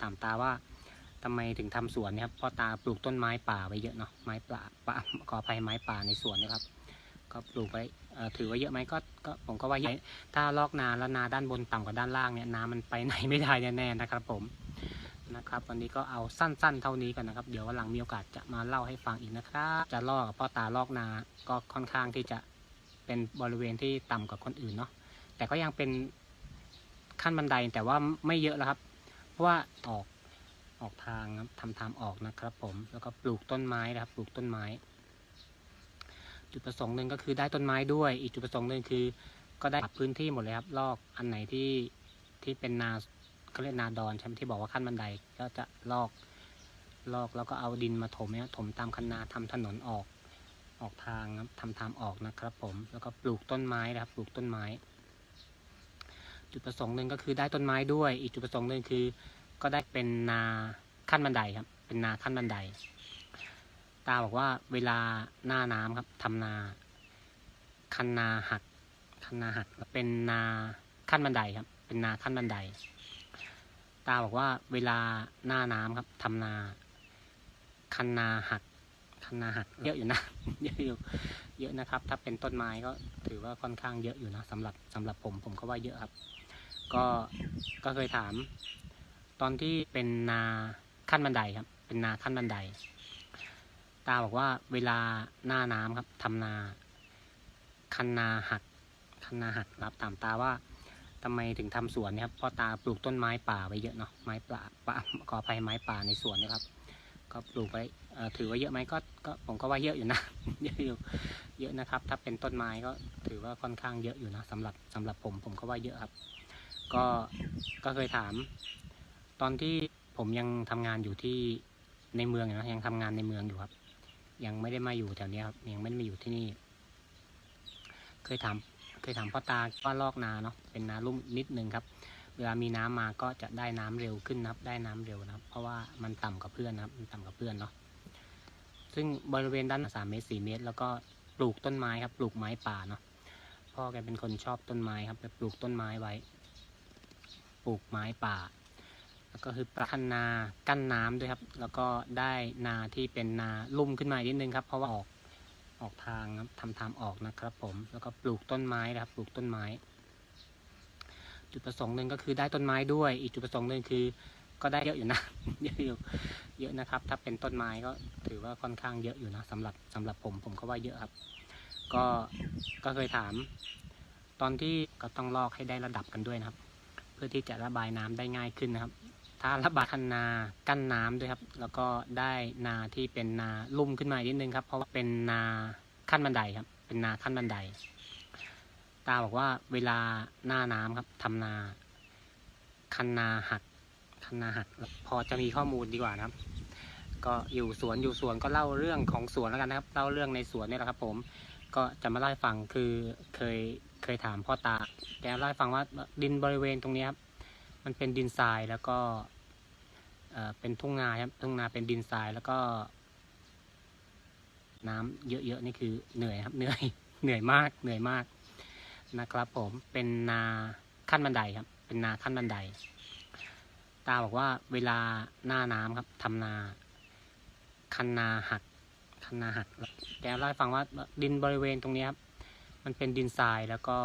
ถามตาว่าทำไมถึงทำสวนเนี่ยครับพ่อตาปลูกต้นไม้ป่าไว้เยอะเนาะไม้ป่าป่าขออภัยไม้ป่าในสวนนะครับ ก็ปลูกไว้ถือว่าเยอะไหมก็ก็ผมก็ว่าเยอะถ้าลอกนาแล้วนาด้านบนต่ำกว่าด้านล่างเนี่ยน้ำมันไปไหนไม่ได้แน่ๆนะครับผมนะครับวันนี้ก็เอาสั้นๆ เท่านี้ก่อนนะครับ เดี๋ยววันหลังมีโอกาสจะมาเล่าให้ฟังอีกนะครับจะลอกพ่อตาลอกนาก็ค่อนข้างที่จะเป็นบริเวณที่ต่ำกว่าคนอื่นเนาะแต่ก็ยังเป็นขั้นบันไดแต่ว่าไม่เยอะแล้วครับ ราะว่าออกออกทางครับทำทางออกนะครับ ผมแล้วก็ปลูกต้นไม้นะครับปลูกต้นไม้ จุดประสงค์หนึ่งก็คือได้ต้นไม้ด้วย อีกจุดประสงค์หนึ่งคือ ก็ได้ปรับพื้นที่หมดเลยครับลอกอันไหนที่ที่เป็นนาเขาเรียกนาดอนใช่ไหมที่บอกว่าขั้นบันไดก็จะลอกลอกแล้วก็เอาดินมาถมเนี่ยถมตามคันนาทำถนนออกออกทางครับทำทางออกนะครับ ผมแล้วก็ปลูกต้นไม้นะครับ ปลูกต้นไม้ จุดประสงค์หนึ่งก็คือได้ต้นไม้ด้วย อีกจุดประสงค์หนึ่งคือ ก็ได้เป็นนาขั้นบันไดครับ เป็นนาขั้นบันได ตาบอกว่าเวลาหน้าน้ำครับทำนา คันนาหัก คันนาหักเป็นนาขั้นบันไดครับ เป็นนาขั้นบันได ตาบอกว่าเวลาหน้าน้ำครับทำนา คันนาหัก คันนาหักเยอะอยู่นะเยอะอยู่เยอะนะครับ ถ้าเป็นต้นไม้ก็ถือว่าค่อนข้างเยอะอยู่นะสำหรับสำหรับผมผมก็ว่าเยอะครับ ก็ก็เคยถาม ตอนที่เป็นนาขั้นบันไดครับ เป็นนาขั้นบันได ตาบอกว่าเวลาหน้าน้ำครับทำนา คันนาหัก คันนาหักครับถามตาว่าทำไมถึงทำสวนเนี่ยครับเพ่อตาปลูกต้นไม้ป่าไว้เยอะเนาะไม้ป่าป่าขออภัยไม้ป่าในสวนนะครับ ก็ปลูกไว้ถือว่าเยอะไหมก็ก็ผมก็ว่าเยอะอยู่นะ เยอะอยู่เยอะนะครับ ถ้าเป็นต้นไม้ก็ถือว่าค่อนข้างเยอะอยู่นะสำหรับสำหรับผมผมก็ว่าเยอะครับ ก็ก็เคยถาม ตอนที่ผมยังทำงานอยู่ที่ในเมืองนะยังทำงานในเมืองอยู่ครับ ยังไม่ได้มาอยู่แถวนี้ครับ ยังไม่ได้มาอยู่ที่นี่ เคยถามเคยถามพ่อตาว่าลอกนาเนาะเป็นนาลุ่มนิดนึงครับ เวลามีน้ำมาก็จะได้น้ำเร็วขึ้นนะครับ ได้น้ำเร็วนะครับ เพราะว่ามันต่ำกว่าเพื่อนนะครับ มันต่ำกว่าเพื่อนเนาะซึ่งบริเวณด้านสามเมตรสี่เมตร แล้วก็ปลูกต้นไม้ครับ ปลูกไม้ป่าเนาะพ่อแกเป็นคนชอบต้นไม้ครับจะปลูกต้นไม้ไว้ ปลูกไม้ป่า แล้วก็คือปลาคันนากั้นน้ำด้วยครับ แล้วก็ได้นาที่เป็นนาลุ่มขึ้นมาอีกนิดนึงครับ เพราะว่าออกออกทางครับทำทางออกนะครับ ผม แล้วก็ปลูกต้นไม้นะครับ ปลูกต้นไม้ จุดประสงค์หนึ่งก็คือได้ต้นไม้ด้วย อีกจุดประสงค์หนึ่งคือ ก็ได้เยอะอยู่นะ เยอะอยู่เยอะนะครับ ถ้าเป็นต้นไม้ก็ถือว่าค่อนข้างเยอะอยู่นะสำหรับสำหรับผมผมก็ว่าเยอะครับ ก็ก็เคยถาม ตอนที่ก็ต้องลอกให้ได้ระดับกันด้วยนะครับ พื่อที่จะระบายน้ำได้ง่ายขึ้นนะครับ ถ้าระบายคันนากั้นน้ำด้วยครับ แล้วก็ได้นาที่เป็นนาลุ่มขึ้นมาอีกนิดนึงครับ เพราะว่าเป็นนาขั้นบันไดครับ เป็นนาขั้นบันได ตาบอกว่าเวลาหน้าน้ำครับทำนา คันนาหัก คันนาหัก พอจะมีข้อมูลดีกว่านะครับ ก็อยู่สวนอยู่สวนก็เล่าเรื่องของสวนแล้วกันนะครับ เล่าเรื่องในสวนนี่แหละครับ ผม ก็จะมาเล่าให้ฟังคือเคย ยถามพ่อตา แกเล่าให้ฟังว่าดินบริเวณตรงนี้ครับ มันเป็นดินทรายแล้วก็เออเป็นทุ่งนาครับ ทุ่งนาเป็นดินทรายแล้วก็ น้ำเยอะๆนี่คือเหนื่อยครับ เหนื่อย เหนื่อยมาก เหนื่อยมากนะครับ ผม เป็นนาขั้นบันไดครับ เป็นนาขั้นบันได ตาบอกว่าเวลาหน้าน้ำครับทำนา คันนาหัก คันนาหัก แกเล่าให้ฟังว่าดินบริเวณตรงนี้ครับ มันเป็นดินทรายแล้วก็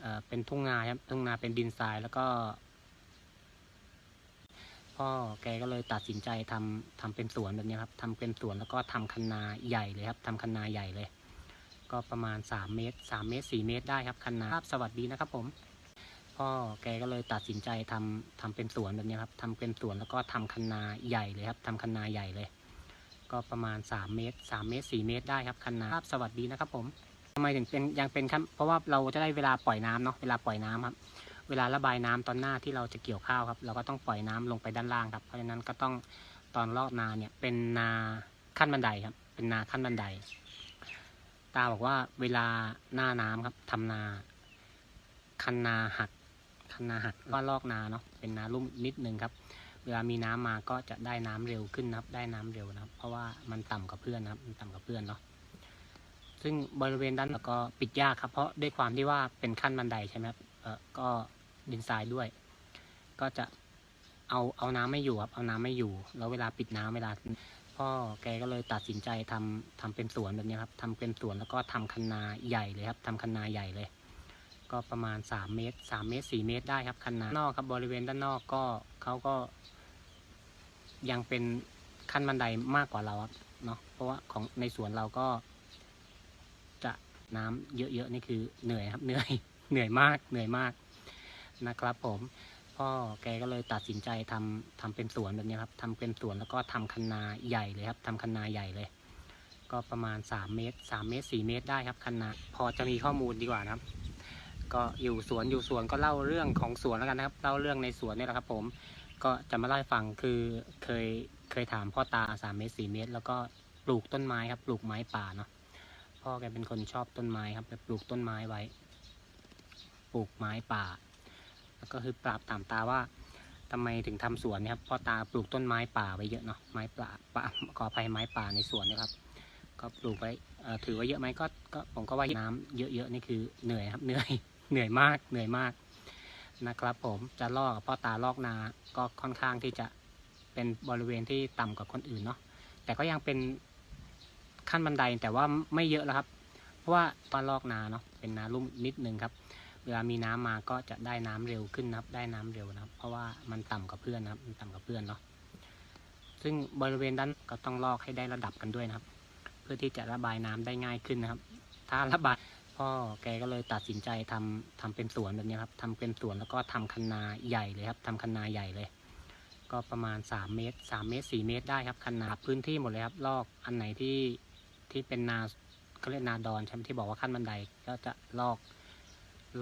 เอ่อเป็นทุ่งนาครับทุ่งนาเป็นดินทรายแล้วก็ พ่อแกก็เลยตัดสินใจทำทำเป็นสวนแบบนี้ครับทำเป็นสวนแล้วก็ทำคันนาใหญ่เลยครับทำคันนาใหญ่เลย ก็ประมาณสามเมตรสามเมตรสี่เมตรได้ครับคันนาครับสวัสดีนะครับผม พ่อแกก็เลยตัดสินใจทำทำเป็นสวนแบบนี้ครับทำเป็นสวนแล้วก็ทำคันนาใหญ่เลยครับทำคันนาใหญ่เลย ก็ประมาณสามเมตรสามเมตรสี่เมตรได้ครับคันนาครับสวัสดีนะครับผม ทำไมถึงเป็นยังเป็นขั้นเพราะว่าเราจะได้เวลาปล่อยน้ำเนาะเวลาปล่อยน้ำครับ เวลาระบายน้ำตอนหน้าที่เราจะเกี่ยวข้าวครับ เราก็ต้องปล่อยน้ำลงไปด้านล่างครับ เพราะฉะนั้นก็ต้องตอนรอบนาเนี่ยเป็นนาขั้นบันไดครับ เป็นนาขั้นบันได ตาบอกว่าเวลาหน้าน้ำครับทำนา คันนาหัก คันนาหักก็ลอกนาเนาะเป็นนาลุ่มนิดนึงครับ เวลามีน้ำมาก็จะได้น้ำเร็วขึ้นนะครับ ได้น้ำเร็วนะครับ เพราะว่ามันต่ำกว่าเพื่อนนะครับมันต่ำกว่าเพื่อนเนาะ ซึ่งบริเวณด้านหลังก็ปิดยากครับ เพราะด้วยความที่ว่าเป็นขั้นบันไดใช่ไหมครับเออก็ดินทรายด้วย ก็จะเอาเอาน้ำไม่อยู่ครับเอาน้ำไม่อยู่ แล้วเวลาปิดน้ำเวลา พ่อแกก็เลยตัดสินใจทำทำเป็นสวนแบบนี้ครับทำเป็นสวนแล้วก็ทำคันนาใหญ่เลยครับทำคันนาใหญ่เลย ก็ประมาณสามเมตรสามเมตรสี่เมตรได้ครับคันนานอกครับ บริเวณด้านนอกก็เขาก็ ยังเป็นขั้นบันไดมากกว่าเราครับเนาะเพราะว่าของในสวนเราก็ จะน้ำเยอะๆนี่คือเหนื่อยครับเหนื่อยเหนื่อยมากเหนื่อยมากนะครับ ผมพ่อแกก็เลยตัดสินใจทำทำเป็นสวนแบบนี้ครับทำเป็นสวนแล้วก็ทำคันนาใหญ่เลยครับทำคันนาใหญ่เลย ก็ประมาณสามเมตรสามเมตรสี่เมตรได้ครับคันนาพอจะมีข้อมูลดีกว่านะครับ ก็อยู่สวนอยู่สวนก็เล่าเรื่องของสวนแล้วกันนะครับ เล่าเรื่องในสวนนี่แหละครับ ผมก็จะมาเล่าให้ฟังคือเคยเคยถามพ่อตาสามเมตรสี่เมตร แล้วก็ปลูกต้นไม้ครับ ปลูกไม้ป่าเนาะ พ่อแกเป็นคนชอบต้นไม้ครับปลูกต้นไม้ไว้ ปลูกไม้ป่า แล้วก็คือปราบตามตาว่าทำไมถึงทำสวนเนี่ยครับพ่อตาปลูกต้นไม้ป่าไว้เยอะเนาะไม้ป่าป่าขออภัยไม้ป่าในสวนเนะครับ ก็ปลูกไว้ถือว่าเยอะไหมก็ก็ผมก็ว่าน้ำเยอะๆนี่คือเหนื่อยครับเหนื่อยเหนื่อยมากเหนื่อยมากนะครับ ผมจะลอกพ่อตาลอกนาก็ค่อนข้างที่จะเป็นบริเวณที่ต่ำกว่าคนอื่นเนาะแต่ก็ยังเป็น ขั้นบันไดแต่ว่าไม่เยอะแล้วครับ เพราะว่าตอนลอกนาเนาะเป็นนาลุ่มนิดนึงครับ เวลามีน้ำมาก็จะได้น้ำเร็วขึ้นนะครับ ได้น้ำเร็วนะครับ เพราะว่ามันต่ำกว่าเพื่อนนะครับ มันต่ำกว่าเพื่อนเนาะซึ่งบริเวณด้านก็ต้องลอกให้ได้ระดับกันด้วยนะครับ เพื่อที่จะระบายน้ำได้ง่ายขึ้นนะครับ ถ้าระบายพ่อแกก็เลยตัดสินใจทำทำเป็นสวนแบบนี้ครับทำเป็นสวนแล้วก็ทำคันนาใหญ่เลยครับทำคันนาใหญ่เลย ก็ประมาณสามเมตรสามเมตรสี่เมตรได้ครับคันนาพื้นที่หมดเลยครับลอกอันไหนที่ ที่เป็นนาเขาเรียกนาดอนใช่ไหมที่บอกว่าขั้นบันไดก็จะลอก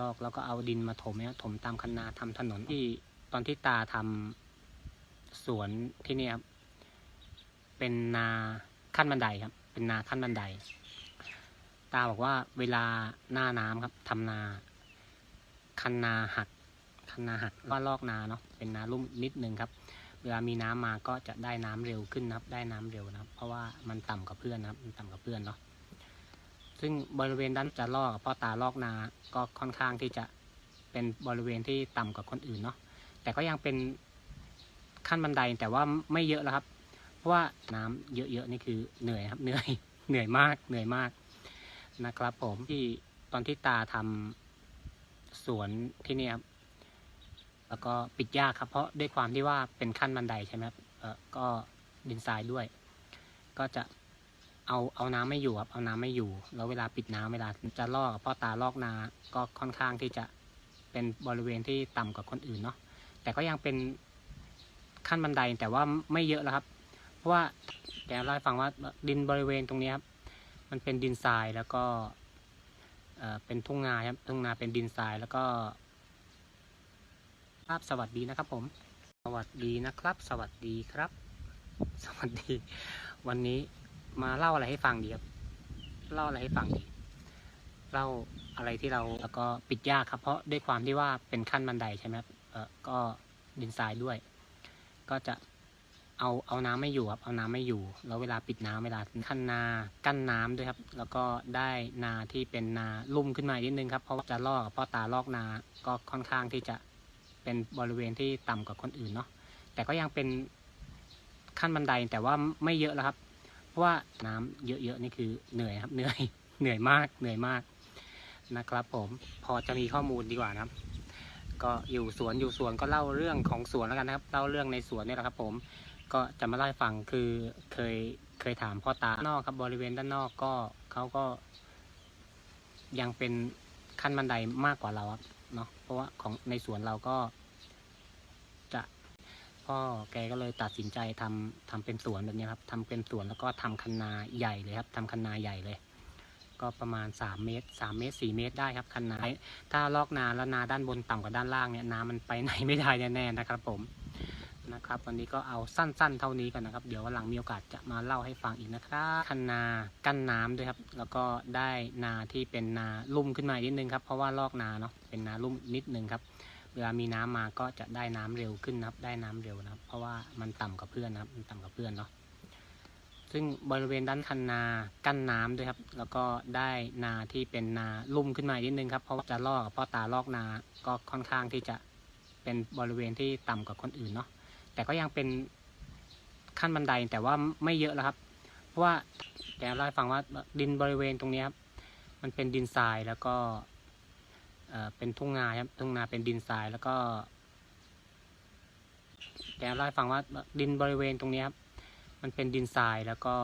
ลอกแล้วก็เอาดินมาถมเนี่ยถมตามคันนาทำถนนที่ตอนที่ตาทำสวนที่เนี่ยครับเป็นนาขั้นบันไดครับ เป็นนาขั้นบันได ตาบอกว่าเวลาหน้าน้ำครับทำนา คันนาหักคันนาหักก็ลอกนาเนาะเป็นนาลุ่มนิดนึงครับ วลามีน้ำมาก็จะได้น้ำเร็วขึ้นนะครับ ได้น้ำเร็วนะครับ เพราะว่ามันต่ำกว่าเพื่อนนะครับ มันต่ำกว่าเพื่อนเนาะ ซึ่งบริเวณด้านจะลอกพ่อตาลอกนา ก็ค่อนข้างที่จะเป็นบริเวณที่ต่ำกว่าคนอื่นเนาะ แต่ก็ยังเป็นขั้นบันไดแต่ว่าไม่เยอะแล้วครับ เพราะว่าน้ำเยอะๆนี่คือเหนื่อยครับ เหนื่อย เหนื่อยมาก เหนื่อยมากนะครับ ผมที่ตอนที่ตาทำสวนที่นี่ครับ แล้วก็ปิดยากครับ เพราะด้วยความที่ว่าเป็นขั้นบันไดใช่ไหมครับเออก็ดินทรายด้วย ก็จะเอาเอาน้ำไม่อยู่ครับเอาน้ำไม่อยู่ แล้วเวลาปิดน้ำเวลาจะลอกพ่อตาลอกนา ก็ค่อนข้างที่จะเป็นบริเวณที่ต่ำกว่าคนอื่นเนาะแต่ก็ยังเป็นขั้นบันไดแต่ว่าไม่เยอะแล้วครับ เพราะว่าแกเล่าให้ฟังว่าดินบริเวณตรงนี้ครับมันเป็นดินทรายแล้วก็เออเป็นทุ่งนาครับทุ่งนาเป็นดินทรายแล้วก็ ครับ สวัสดีนะครับผม สวัสดีนะครับ สวัสดีครับ สวัสดี วันนี้มาเล่าอะไรให้ฟังดีครับ เล่าอะไรให้ฟังดี เล่าอะไรที่เราแล้วก็ปิดยากครับ เพราะด้วยความที่ว่าเป็นขั้นบันไดใช่ไหมครับเออก็ดินทรายด้วย ก็จะเอาเอาน้ำไม่อยู่ครับ เอาน้ำไม่อยู่ แล้วเวลาปิดน้ำเวลาคันนากั้นน้ำด้วยครับ แล้วก็ได้นาที่เป็นนาลุ่มขึ้นมานิดนึงครับ เพราะว่าจะลอกพ่อตาลอกนา ก็ค่อนข้างที่จะ เป็นบริเวณที่ต่ำกว่าคนอื่นเนาะแต่ก็ยังเป็นขั้นบันไดแต่ว่าไม่เยอะแล้วครับ เพราะว่าน้ำเยอะๆนี่คือเหนื่อยครับเหนื่อยเหนื่อยมากเหนื่อยมากนะครับ ผมพอจะมีข้อมูลดีกว่านะครับ ก็อยู่สวนอยู่สวนก็เล่าเรื่องของสวนแล้วกันนะครับ เล่าเรื่องในสวนนี่แหละครับ ผมก็จะมาเล่าให้ฟังคือเคยเคยถามพ่อตานอกครับบริเวณด้านนอกก็เขาก็ยังเป็นขั้นบันไดมากกว่าเราครับ เนาะเพราะว่าของในสวนเราก็ จะพ่อแกก็เลยตัดสินใจทำทำเป็นสวนแบบนี้ครับทำเป็นสวนแล้วก็ทำคันนาใหญ่เลยครับทำคันนาใหญ่เลย ก็ประมาณสามเมตรสามเมตรสี่เมตรได้ครับคันนาถ้าลอกนาแล้วนาด้านบนต่ำกว่าด้านล่างเนี่ยน้ำมันไปไหนไม่ได้แน่ๆนะครับ ผมนะครับวันนี้ก็เอาสั้นๆ เท่านี้ก่อนนะครับ เดี๋ยววันหลังมีโอกาสจะมาเล่าให้ฟังอีกนะครับคันนากั้นน้ำด้วยครับ แล้วก็ได้นาที่เป็นนาลุ่มขึ้นมานิดนึงครับ เพราะว่าลอกนาเนาะ เป็นนาลุ่มนิดนึงครับ เวลามีน้ำมาก็จะได้น้ำเร็วขึ้นนะครับได้น้ำเร็วนะครับ เพราะว่ามันต่ำกว่าเพื่อนนะครับมันต่ำกว่าเพื่อนเนาะซึ่งบริเวณด้านคันนากั้นน้ำด้วยครับ แล้วก็ได้นาที่เป็นนาลุ่มขึ้นมานิดนึงครับเพราะว่าจะลอกพ่อตาลอกนาก็ค่อนข้างที่จะเป็นบริเวณที่ต่ำกว่าคนอื่นเนาะแต่ก็ยังเป็นขั้นบันไดแต่ว่าไม่เยอะแล้วครับ เพราะว่าแกเล่าให้ฟังว่าดินบริเวณตรงนี้ครับมันเป็นดินทรายแล้วก็ เป็นทุ่งนาครับทุ่งนาเป็นดินทรายแล้วก็แกเล่าให้ฟังว่าดินบริเวณตรงนี้ครับ มันเป็นดินทรายแล้วก็